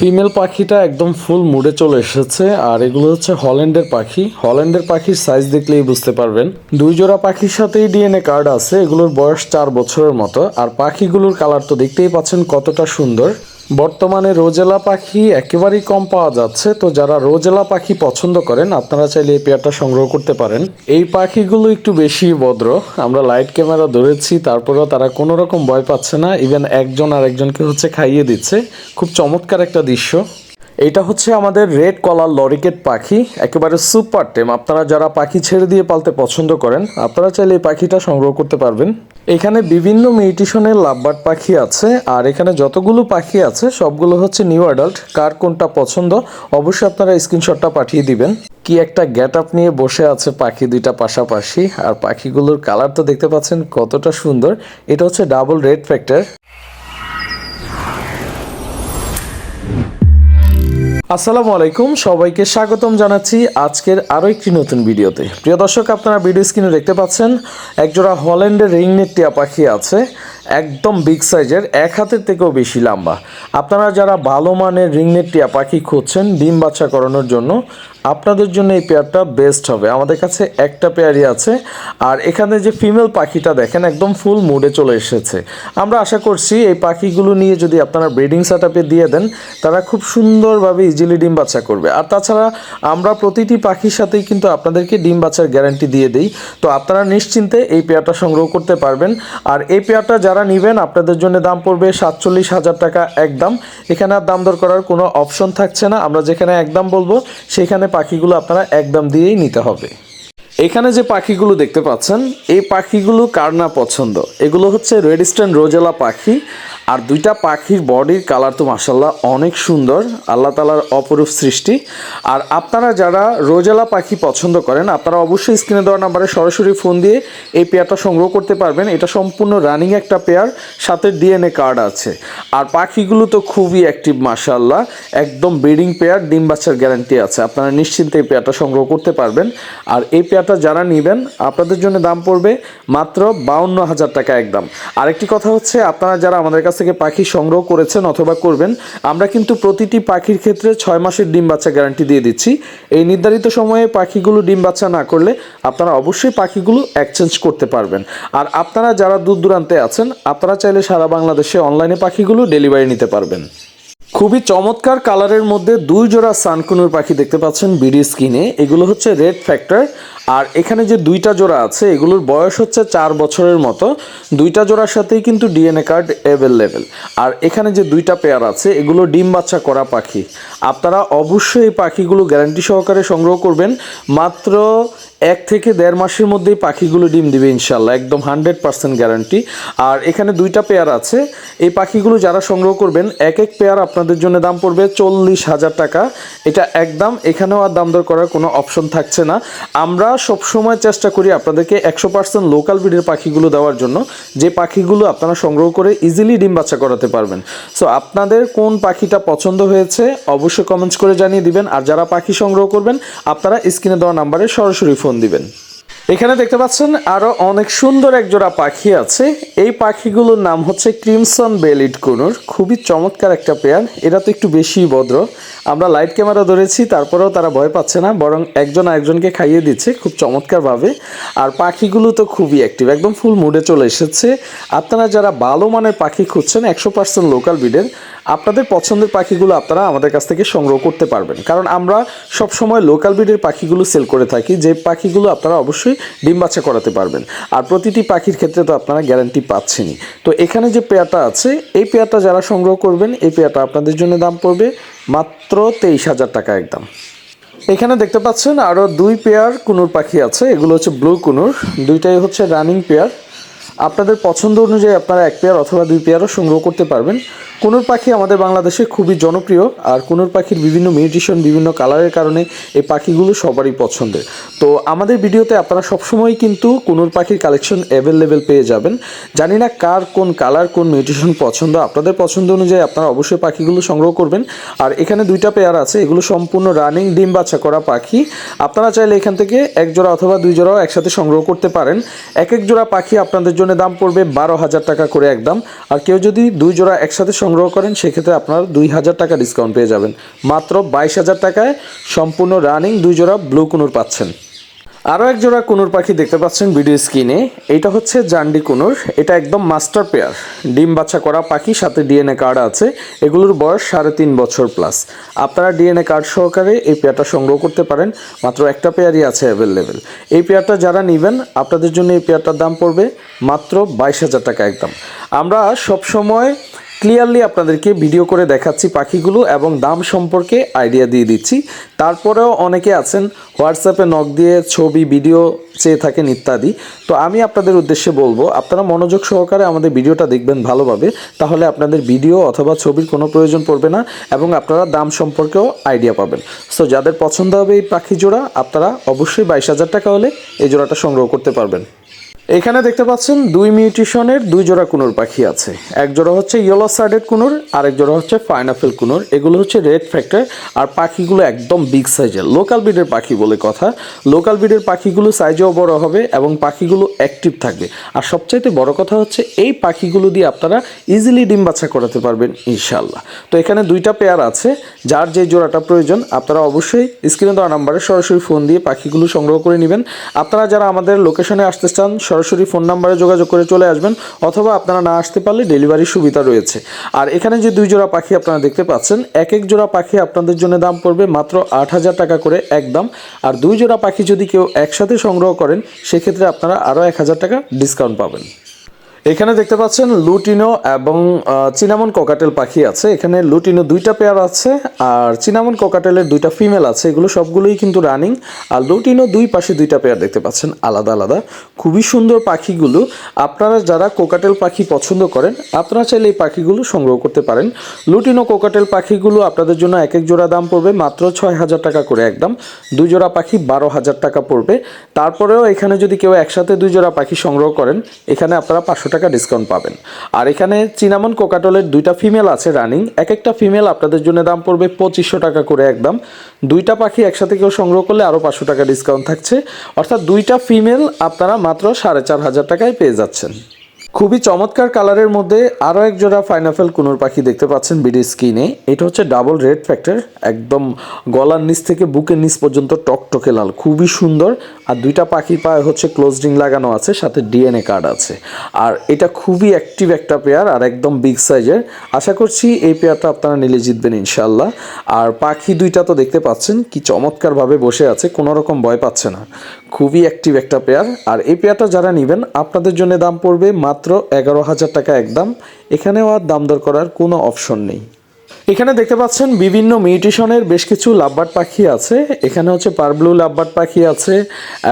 Female পাখিটা একদম ফুল মুডে চলে এসেছে, আর এগুলো হচ্ছে হল্যান্ডের পাখি। হল্যান্ডের পাখির সাইজ দেখলেই বুঝতে পারবেন। দুই জোড়া পাখির সাথেই ডিএনএ কার্ড আছে, এগুলোর বয়স চার বছরের মতো, আর পাখিগুলোর কালার তো দেখতেই পাচ্ছেন কতটা সুন্দর। বর্তমানে রোজেলা পাখি একেবারেই কম পাওয়া যাচ্ছে। তো যারা রোজেলা পাখি পছন্দ করেন, আপনারা চাইলে এই পেয়ারটা সংগ্রহ করতে পারেন। এই পাখিগুলো একটু বেশি ভদ্র। আমরা লাইট ক্যামেরা ধরেছি, তারপরেও তারা কোনো রকম ভয় পাচ্ছে না। ইভেন একজন আর একজনকে হচ্ছে খাইয়ে দিচ্ছে। খুব চমৎকার একটা দৃশ্য। এইটা হচ্ছে আমাদের রেড কলার লরিকেট পাখি, একেবারে সুপার টেম। আপনারা যারা পাখি ছেড়ে দিয়ে পালতে পছন্দ করেন, আপনারা চাইলে এই পাখিটা সংগ্রহ করতে পারবেন। এখানে বিভিন্ন মিউটিশনের লাভবার্ড পাখি আছে, আর এখানে যতগুলো পাখি আছে, সবগুলো হচ্ছে নিউ অ্যাডাল্ট। কার কোনটা পছন্দ, অবশ্যই আপনারা স্ক্রিনশটটা পাঠিয়ে দিবেন। কি একটা গেট আপ নিয়ে বসে আছে পাখি দুইটা পাশাপাশি, আর পাখিগুলোর কালার তো দেখতে পাচ্ছেন কতটা সুন্দর। এটা হচ্ছে ডাবল রেড ফ্যাক্টর। আসসালামু আলাইকুম, সবাইকে স্বাগতম জানাচ্ছি আজকের আরও একটি নতুন ভিডিওতে। প্রিয় দর্শক, আপনারা ভিডিও স্ক্রিনে দেখতে পাচ্ছেন, একজোড়া হল্যান্ডের রিংনেট টিয়া পাখি আছে। একদম বিগ সাইজের এক হাতের থেকেও বেশি লম্বা। আপনারা যারা ভালো মানের রিংনেট টিয়া পাখি খুঁজছেন, ডিম বাচ্চা করানোর জন্য, আপনাদের জন্য এই পেয়ারটা বেস্ট হবে। আমাদের কাছে একটা পেয়ারই আছে, আর এখানে যে ফিমেল পাখিটা দেখেন, একদম ফুল মুডে চলে এসেছে। আমরা আশা করছি এই পাখিগুলো নিয়ে যদি আপনারা ব্রিডিং সেট দিয়ে দেন, তারা খুব সুন্দরভাবে ইজিলি ডিম বাচ্চা করবে। আর তাছাড়া আমরা প্রতিটি পাখির সাথেই কিন্তু আপনাদেরকে ডিম বাচ্চার গ্যারান্টি দিয়ে দিই। তো আপনারা নিশ্চিন্তে এই পেয়ারটা সংগ্রহ করতে পারবেন। আর এই পেয়ারটা যারা নেবেন। আপনাদের জন্য দাম পড়বে সাতচল্লিশ হাজার টাকা একদম। এখানে আর দাম দর করার কোনো অপশন থাকছে না। আমরা যেখানে একদম বলব, সেখানে পাখিগুলো আপনারা একদম দিয়েই নিতে হবে। এখানে যে পাখিগুলো দেখতে পাচ্ছেন, এই পাখিগুলো কার না পছন্দ? এগুলো হচ্ছে রেড স্ট্যান্ড রোজেলা পাখি। আর দুইটা পাখির বডির কালার তো মাসাল্লাহ অনেক সুন্দর, আল্লাহ তালার অপরূপ সৃষ্টি। আর আপনারা যারা রোজেলা পাখি পছন্দ করেন, আপনারা অবশ্যই স্ক্রিনে দেওয়া নাম্বারে সরাসরি ফোন দিয়ে এই পেয়ারটা সংগ্রহ করতে পারবেন। এটা সম্পূর্ণ রানিং একটা পেয়ার সাথে ডিএনএ কার্ড আছে। আর পাখিগুলো তো খুবই অ্যাক্টিভ মাসাল্লাহ একদম ব্রিডিং পেয়ার ডিম বাচ্চার গ্যারান্টি আছে। আপনারা নিশ্চিন্তে এই পেয়ারটা সংগ্রহ করতে পারবেন। আর এই পেয়ারটা যারা নেবেন, আপনাদের জন্য দাম পড়বে মাত্র বাউন্ন হাজার টাকা একদম। আরেকটি কথা হচ্ছে, আপনারা যারা আমাদের কাছ থেকে পাখি সংগ্রহ করেছেন অথবা করবেন, আমরা কিন্তু প্রতিটি পাখির ক্ষেত্রে ছয় মাসের ডিম বাচ্চা গ্যারান্টি দিয়ে দিচ্ছি। এই নির্ধারিত সময়ে পাখিগুলো ডিম বাচ্চা না করলে আপনারা অবশ্যই পাখিগুলো এক্সচেঞ্জ করতে পারবেন। আর আপনারা যারা দূর দূরান্তে আছেন, আপনারা চাইলে সারা বাংলাদেশে অনলাইনে পাখিগুলো ডেলিভারি নিতে পারবেন। খুবই চমৎকার কালারের মধ্যে দুই জোড়া সানকুনুর পাখি দেখতে পাচ্ছেন, বিডি স্কিনে। এগুলো হচ্ছে রেড ফ্যাক্টর আর এখানে যে দুইটা জোড়া আছে, এগুলোর বয়স হচ্ছে চার বছরের মতো। দুইটা জোড়ার সাথেই কিন্তু ডিএনএ কার্ড অ্যাভেলেবেল আর এখানে যে দুইটা পেয়ার আছে, এগুলো ডিম বাচ্চা করা পাখি। আপনারা অবশ্যই এই পাখিগুলো গ্যারান্টি সহকারে সংগ্রহ করবেন। মাত্র এক থেকে দেড় মাসের মধ্যেই পাখিগুলো ডিম দিবে ইনশাল্লাহ একদম হান্ড্রেড পার্সেন্ট গ্যারান্টি আর এখানে দুইটা পেয়ার আছে। এই পাখিগুলো যারা সংগ্রহ করবেন, এক এক পেয়ার আপনাদের জন্য দাম পড়বে চল্লিশ হাজার টাকা। এটা একদম এখানেও আর দাম দর করার কোনো অপশন থাকছে না। আমরা সবসময় চেষ্টা করি আপনাদেরকে একশো পার্সেন্ট লোকাল ব্রিডের পাখিগুলো দেওয়ার জন্য। যে পাখিগুলো আপনারা সংগ্রহ করে ইজিলি ডিম বাচ্চা করাতে পারবেন। সো আপনাদের কোন পাখিটা পছন্দ হয়েছে অবশ্যই কমেন্টস করে জানিয়ে দিবেন। আর যারা পাখি সংগ্রহ করবেন, আপনারা স্ক্রিনে দেওয়া নাম্বারে সরাসরি ফোন দিবেন। এখানে দেখতে পাচ্ছেন আরও অনেক সুন্দর এক জোড়া পাখি আছে। এই পাখিগুলোর নাম হচ্ছে ক্রিমসন বেলিড কুনুর। খুবই চমৎকার একটা পেয়ার। এরা তো একটু বেশি ভদ্র। আমরা লাইট ক্যামেরা ধরেছি, তারপরেও তারা ভয় পাচ্ছে না, বরং একজন আরেকজনকে খাইয়ে দিচ্ছে খুব চমৎকারভাবে। আর পাখিগুলো তো খুবই অ্যাক্টিভ একদম ফুল মুডে চলে এসেছে। আপনারা যারা ভালো মানের পাখি খুঁজছেন, একশো পার্সেন্ট লোকাল ব্রিডের আপনাদের পছন্দের পাখিগুলো আপনারা আমাদের কাছ থেকে সংগ্রহ করতে পারবেন। কারণ আমরা সব সময় লোকাল ব্রিডের পাখিগুলো সেল করে থাকি, যে পাখিগুলো আপনারা অবশ্যই ডিম বাচ্চা করাতে পারবেন। আর প্রতিটি পাখির ক্ষেত্রে তো আপনারা গ্যারান্টি পাচ্ছেনই। তো এখানে যে পেয়ারটা আছে, এই পেয়ারটা যারা সংগ্রহ করবেন, এই পেয়ারটা আপনাদের জন্য দাম পড়বে মাত্র তেইশ হাজার টাকা একদম। এখানে দেখতে পাচ্ছেন আরও দুই পেয়ার কুনুর পাখি আছে, এগুলো হচ্ছে ব্লু কুনুর। দুইটাই হচ্ছে রানিং পেয়ার আপনাদের পছন্দ অনুযায়ী আপনারা এক পেয়ার অথবা দুই পেয়ারও সংগ্রহ করতে পারবেন। কুনুর পাখি আমাদের বাংলাদেশে খুবই জনপ্রিয় আর কুনুর পাখির বিভিন্ন মিউটিশন, বিভিন্ন কালারের কারণে এই পাখিগুলো সবারই পছন্দের। তো আমাদের ভিডিওতে আপনারা সবসময় কিন্তু কুনুর পাখির কালেকশন অ্যাভেলেবেল পেয়ে যাবেন। জানি না কার কোন কালার, কোন মিউটিশন পছন্দ। আপনাদের পছন্দ অনুযায়ী আপনারা অবশ্যই পাখিগুলো সংগ্রহ করবেন। আর এখানে দুইটা পেয়ার আছে, এগুলো সম্পূর্ণ রানিং ডিম বাচ্চা করা পাখি। আপনারা চাইলে এখান থেকে এক জোড়া অথবা দুই জোড়াও একসাথে সংগ্রহ করতে পারেন। এক এক জোড়া পাখি আপনাদের জন্য জন্য দাম পড়বে বারো হাজার টাকা করে একদম আর কেউ যদি দুই জোড়া একসাথে সংগ্রহ করেন, সেক্ষেত্রে আপনার দুই হাজার টাকা ডিসকাউন্ট পেয়ে যাবেন। মাত্র বাইশ হাজার টাকায় সম্পূর্ণ রানিং দুই জোড়া ব্লু কুনুর পাচ্ছেন। আরও এক জোড়া কুনুর পাখি দেখতে পাচ্ছেন ভিডিও স্ক্রিনে। এটা হচ্ছে জান্ডি কুনুর। এটা একদম মাস্টার পেয়ার। ডিম বাচ্চা করা পাখি, সাথে ডিএনএ কার্ড আছে। এগুলোর বয়স সাড়ে তিন বছর প্লাস। আপনারা ডিএনএ কার্ড সহকারে এই পেয়ারটা সংগ্রহ করতে পারেন। মাত্র একটা পেয়ারই আছে অ্যাভেলেবেল। এই পেয়ারটা যারা নেবেন, আপনাদের জন্য এই পেয়ারটার দাম পড়বে মাত্র বাইশ হাজার টাকা একদম। আমরা সবসময় ক্লিয়ারলি আপনাদেরকে ভিডিও করে দেখাচ্ছি পাখিগুলো এবং দাম সম্পর্কে আইডিয়া দিয়ে দিচ্ছি। তারপরেও অনেকে আছেন, হোয়াটসঅ্যাপে নক দিয়ে ছবি, ভিডিও চেয়ে থাকেন ইত্যাদি। তো আমি আপনাদের উদ্দেশ্যে বলব, আপনারা মনোযোগ সহকারে আমাদের ভিডিওটা দেখবেন ভালোভাবে, তাহলে আপনাদের ভিডিও অথবা ছবির কোনো প্রয়োজন পড়বে না এবং আপনারা দাম সম্পর্কেও আইডিয়া পাবেন। সো যাদের পছন্দ হবে এই পাখি জোড়া, আপনারা অবশ্যই বাইশ হাজার টাকা হলে এই জোড়াটা সংগ্রহ করতে পারবেন। এখানে দেখতে পাচ্ছেন দুই মিউটিশনের দুই জোড়া কুনুর পাখি আছে। এক জোড়া হচ্ছে ইয়েলো সাইডেড কুনুর আর এক জোড়া হচ্ছে পাইনাপেল কুনুর। এগুলো হচ্ছে রেড ফ্যাক্টর আর পাখিগুলো একদম বিগ সাইজের লোকাল ব্রিডের পাখি বলে কথা। লোকাল ব্রিডের পাখিগুলো সাইজেও বড় হবে এবং পাখিগুলো অ্যাক্টিভ থাকবে। আর সবচাইতে বড় কথা হচ্ছে এই পাখিগুলো দিয়ে আপনারা ইজিলি ডিম বাচ্চা করাতে পারবেন ইনশাল্লাহ তো এখানে দুইটা পেয়ার আছে, যার যে জোড়াটা প্রয়োজন, আপনারা অবশ্যই স্ক্রিনে দেওয়া নাম্বারে সরাসরি ফোন দিয়ে পাখিগুলো সংগ্রহ করে নেবেন। আপনারা যারা আমাদের লোকেশনে আসতে চান সরাসরি ফোন নাম্বারে যোগাযোগ করে চলে আসবেন অথবা আপনারা না আসতে পারলে ডেলিভারি সুবিধা রয়েছে। আর এখানে যে দুই জোড়া পাখি আপনারা দেখতে পাচ্ছেন, এক এক জোড়া পাখি আপনাদের জন্য দাম পড়বে মাত্র আট হাজার টাকা করে একদম। আর দুই জোড়া পাখি যদি কেউ একসাথে সংগ্রহ করেন, সেক্ষেত্রে আপনারা আরও এক হাজার টাকা ডিসকাউন্ট পাবেন। এখানে দেখতে পাচ্ছেন লুটিনো এবং চিনামন কোকাটেল পাখি আছে। এখানে লুটিনো দুইটা পেয়ার আছে আর চিনামন কোকাটেলের দুইটা ফিমেল আছে। এগুলো সবগুলোই কিন্তু রানিং আর লুটিনো দুই পাশে দুইটা পেয়ার দেখতে পাচ্ছেন, আলাদা আলাদা। খুবই সুন্দর পাখিগুলো। আপনারা যারা কোকাটেল পাখি পছন্দ করেন, আপনারা চাইলে এই পাখিগুলো সংগ্রহ করতে পারেন। লুটিনো কোকাটেল পাখিগুলো আপনাদের জন্য এক এক জোড়া দাম পড়বে মাত্র ছয় হাজার টাকা করে একদম। দুই জোড়া পাখি বারো হাজার টাকা পড়বে। তারপরেও এখানে যদি কেউ একসাথে দুই জোড়া পাখি সংগ্রহ করেন, এখানে আপনারা পাঁচশো টাকা ডিসকাউন্ট পাবেন। আর এখানে চিনামন কোকাটলের দুইটা ফিমেল আছে রানিং এক একটা ফিমেল আপনাদের জন্য দাম পড়বে পঁচিশশো টাকা করে একদম। দুইটা পাখি একসাথে কেউ সংগ্রহ করলে আরও পাঁচশো টাকা ডিসকাউন্ট থাকছে। অর্থাৎ দুইটা ফিমেল আপনারা মাত্র সাড়ে চার হাজার টাকায় পেয়ে যাচ্ছেন। খুবই চমৎকার কালারের মধ্যে আরও এক জোড়া ফাইনাফেল কুনুর পাখি দেখতে পাচ্ছেন বিডি স্কিনে। এটা হচ্ছে ডাবল রেড ফ্যাক্টর একদম গলার নিচ থেকে বুকের নিচ পর্যন্ত টকটকে লাল, খুবই সুন্দর। আর দুইটা পাখির পায়ে হচ্ছে ক্লোজ রিং লাগানো আছে, সাথে ডিএনএ কার্ড আছে। আর এটা খুবই অ্যাক্টিভ একটা পেয়ার আর একদম বিগ সাইজের আশা করছি এই পেয়ারটা আপনারা নিলে জিতবেন ইনশাল্লাহ আর পাখি দুইটা তো দেখতে পাচ্ছেন, কি চমৎকারভাবে বসে আছে, কোনো রকম ভয় পাচ্ছে না। খুবই অ্যাক্টিভ একটা পেয়ার আর এই পেয়ারটা যারা নেবেন, আপনাদের জন্য দাম পড়বে মাত্র এগারো হাজার টাকা একদম। এখানেও আর দাম দর করার কোনো অপশন নেই। এখানে দেখতে পাচ্ছেন বিভিন্ন মিউটেশনের বেশ কিছু লাভবার্ড পাখি আছে। এখানে হচ্ছে পারব্লু লাভবার্ড পাখি আছে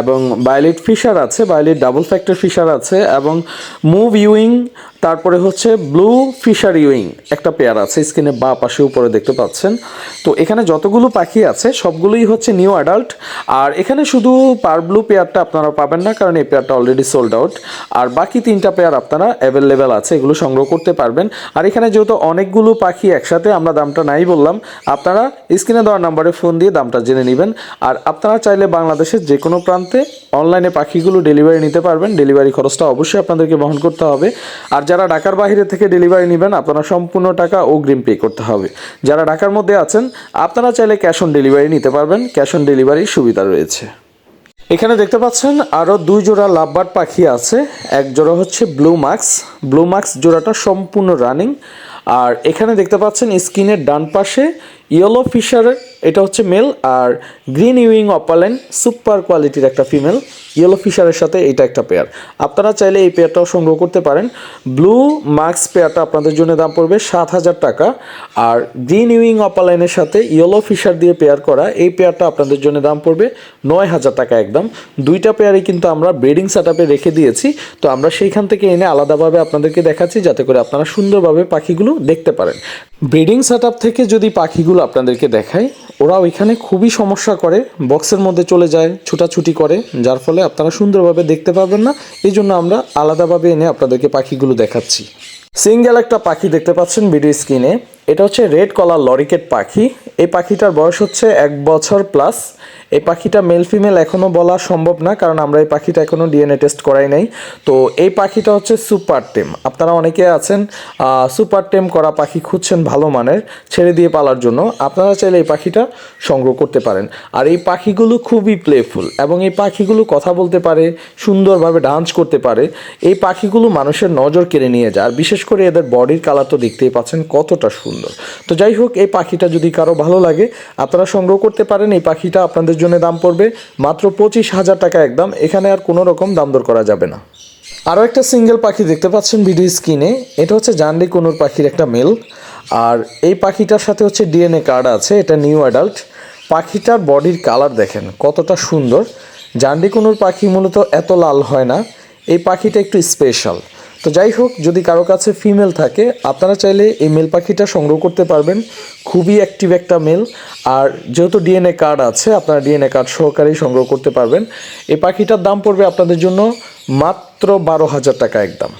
এবং বায়োলেট ফিশার আছে বায়োলেট ডাবল ফ্যাক্টর ফিশার আছে এবং মুভ ইউইং তারপরে হচ্ছে ব্লু ফিশার ইউইং একটা পেয়ার আছে, স্ক্রিনে বা পাশে উপরে দেখতে পাচ্ছেন। তো এখানে যতগুলো পাখি আছে, সবগুলোই হচ্ছে নিউ অ্যাডাল্ট। আর এখানে শুধু পার ব্লু পেয়ারটা আপনারা পাবেন না, কারণ এই পেয়ারটা অলরেডি সোল্ড আউট আর বাকি তিনটা পেয়ার আপনারা অ্যাভেলেবেল আছে, এগুলো সংগ্রহ করতে পারবেন। আর এখানে যেহেতু অনেকগুলো পাখি একসাথে, আমরা দামটা নাই বললাম, আপনারা স্ক্রিনে দেওয়ার নাম্বারে ফোন দিয়ে দামটা জেনে নেবেন। আর আপনারা চাইলে বাংলাদেশের যে কোনো প্রান্তে অনলাইনে পাখিগুলো ডেলিভারি নিতে পারবেন। ডেলিভারি খরচটা অবশ্যই আপনাদেরকে বহন করতে হবে। আর যারা ঢাকার বাইরে থেকে ডেলিভারি নেবেন, আপনারা সম্পূর্ণ টাকা অগ্রিম পে করতে হবে। যারা ঢাকার মধ্যে আছেন, আপনারা চাইলে ক্যাশ অন ডেলিভারি নিতে পারবেন। ক্যাশ অন ডেলিভারির সুবিধা রয়েছে। এখানে দেখতে পাচ্ছেন আরও দুই জোড়া লাভবার পাখি আছে। এক জোড়া হচ্ছে ব্লু মাক্স ব্লু মাক্স জোড়াটা সম্পূর্ণ রানিং আর এখানে দেখতে পাচ্ছেন, স্ক্রিনের ডান পাশে ইয়েলো ফিশারের এটা হচ্ছে মেল আর গ্রিন ইউইং অপালেন সুপার কোয়ালিটির একটা ফিমেল ইয়েলো ফিশারের সাথে এটা একটা পেয়ার আপনারা চাইলে এই পেয়ারটাও সংগ্রহ করতে পারেন। ব্লু মাক্স পেয়ারটা আপনাদের জন্য দাম পড়বে সাত হাজার টাকা আর গ্রিন ইউইং অপালাইনের সাথে ইয়েলো ফিশার দিয়ে পেয়ার করা, এই পেয়ারটা আপনাদের জন্য দাম পড়বে নয় হাজার টাকা একদম। দুইটা পেয়ারই কিন্তু আমরা ব্রিডিং সেট রেখে দিয়েছি, তো আমরা সেইখান থেকে এনে আলাদাভাবে আপনাদেরকে দেখাচ্ছি, যাতে করে আপনারা সুন্দরভাবে পাখিগুলো দেখতে পারেন। ব্রিডিং সেট থেকে যদি পাখিগুলো আপনাদেরকে দেখায় ওরা ওইখানে খুবই সমস্যা করে, বক্সের মধ্যে চলে যায়, ছুটাছুটি করে, যার ফলে আপনারা সুন্দরভাবে দেখতে পাবেন না। এই জন্য আমরা আলাদাভাবে এনে আপনাদেরকে পাখিগুলো দেখাচ্ছি। সিঙ্গেল একটা পাখি দেখতে পাচ্ছেন ভিডিও স্ক্রিনে এটা হচ্ছে রেড কলার লরিকেট পাখি। এই পাখিটার বয়স হচ্ছে এক বছর প্লাস। এই পাখিটা মেল ফিমেল এখনও বলা সম্ভব না, কারণ আমরা এই পাখিটা এখনও ডিএনএ টেস্ট করাই নাই। তো এই পাখিটা হচ্ছে সুপার টেম আপনারা অনেকে আছেন সুপার টেম করা পাখি খুঁজছেন ভালো মানের, ছেড়ে দিয়ে পালার জন্য। আপনারা চাইলে এই পাখিটা সংগ্রহ করতে পারেন। আর এই পাখিগুলো খুবই প্লেফুল এবং এই পাখিগুলো কথা বলতে পারে, সুন্দরভাবে ডান্স করতে পারে। এই পাখিগুলো মানুষের নজর কেড়ে নিয়ে যায়, আর বিশেষ করে এদের বডির কালার তো দেখতেই পাচ্ছেন কতটা সুন্দর। তো যাই হোক, এই পাখিটা যদি কারও ভালো লাগে, আপনারা সংগ্রহ করতে পারেন। এই পাখিটা আপনাদের জন্য দাম পড়বে, মাত্র পঁচিশ হাজার টাকা একদম। এখানে আর কোনো রকম দাম দর করা যাবে না। আরও একটা সিঙ্গেল পাখি দেখতে পাচ্ছেন ভিডিও স্ক্রিনে এটা হচ্ছে জান্ডি কোনুর পাখির একটা মেল আর এই পাখিটার সাথে হচ্ছে ডিএনএ কার্ড আছে, এটা নিউ অ্যাডাল্ট পাখিটার বডির কালার দেখেন, কতটা সুন্দর। জান্ডি কোনুর পাখি মূলত এত লাল হয় না। এই পাখিটা একটু স্পেশাল তো যাই হোক, যদি কারও কাছে ফিমেল থাকে, আপনারা চাইলে এই মেল পাখিটা সংগ্রহ করতে পারবেন। খুবই অ্যাক্টিভ একটা মেল আর যেহেতু ডিএনএ কার্ড আছে, আপনারা ডিএনএ কার্ড সহকারেই সংগ্রহ করতে পারবেন। এই পাখিটার দাম পড়বে আপনাদের জন্য মাত্র বারো হাজার টাকা একদম।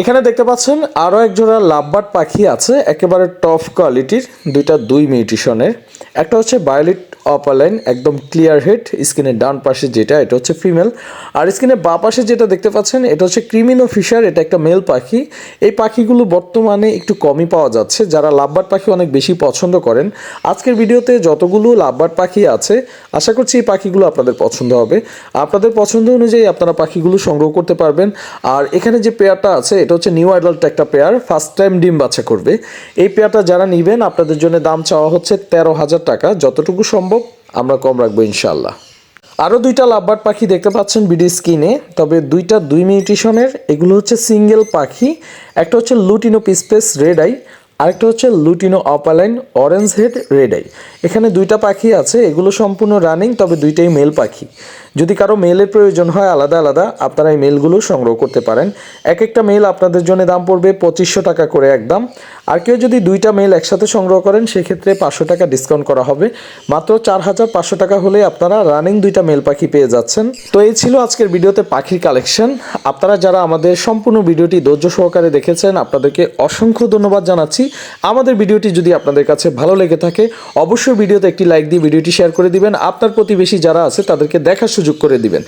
এখানে দেখতে পাচ্ছেন আরও এক জোড়া লাভবার্ড পাখি আছে, একেবারে টপ কোয়ালিটির দুইটা দুই মিউটিশনের। একটা হচ্ছে বায়োলিট অপালাইন একদম ক্লিয়ার হেড স্ক্রিনের ডান পাশে যেটা, এটা হচ্ছে ফিমেল আর স্ক্রিনের বা পাশে যেটা দেখতে পাচ্ছেন, এটা হচ্ছে ক্রিমিনো ফিশার এটা একটা মেল পাখি। এই পাখিগুলো বর্তমানে একটু কমই পাওয়া যাচ্ছে, যারা লাভবার পাখি অনেক বেশি পছন্দ করেন। আজকের ভিডিওতে যতগুলো লাভবার্ড পাখি আছে, আশা করছি এই পাখিগুলো আপনাদের পছন্দ হবে। আপনাদের পছন্দ অনুযায়ী আপনারা পাখিগুলো সংগ্রহ করতে পারবেন। আর এখানে যে পেয়ারটা আছে, এটা হচ্ছে নিউ অ্যাডাল্ট একটা পেয়ার ফার্স্ট টাইম ডিম বাচ্চা করবে। এই পেয়ারটা যারা নেবেন, আপনাদের জন্য দাম চাওয়া হচ্ছে তেরো হাজার টাকা। যতটুকু সম্ভব আমরা কম রাখব ইনশাল্লাহ আরও দুইটা লাভবার্ড পাখি দেখতে পাচ্ছেন বিডি স্কিনে তবে দুইটা দুই মিউটিশনের, এগুলো হচ্ছে সিঙ্গেল পাখি, একটা হচ্ছে লুটিনো পিসপেস রেড আই, আরেকটা হচ্ছে lutino opaline orange head red eye. এখানে দুইটা পাখি আছে, এগুলো সম্পূর্ণ রানিং, তবে দুইটাই মেল পাখি। যদি কারও মেলের প্রয়োজন হয়, আলাদা আলাদা, আপনারা এই মেলগুলো সংগ্রহ করতে পারেন। এক একটা মেল আপনাদের জন্য দাম পড়বে পঁচিশশো টাকা করে একদম। আর কেউ যদি দুইটা মেল একসাথে সংগ্রহ করেন, সেক্ষেত্রে পাঁচশো টাকা ডিসকাউন্ট করা হবে। মাত্র চার হাজার পাঁচশো টাকা হলে আপনারা রানিং দুইটা মেল পাখি পেয়ে যাচ্ছেন। তো এই ছিল আজকের ভিডিওতে পাখির কালেকশন আপনারা যারা আমাদের সম্পূর্ণ ভিডিওটি ধৈর্য সহকারে দেখেছেন, আপনাদেরকে অসংখ্য ধন্যবাদ জানাচ্ছি। আমাদের ভিডিওটি যদি আপনাদের কাছে ভালো লেগে থাকে, অবশ্যই ভিডিওতে একটি লাইক দিয়ে ভিডিওটি শেয়ার করে দিবেন। আপনার প্রতিবেশী যারা আছে, তাদেরকে দেখার সুযোগ করে দিবেন।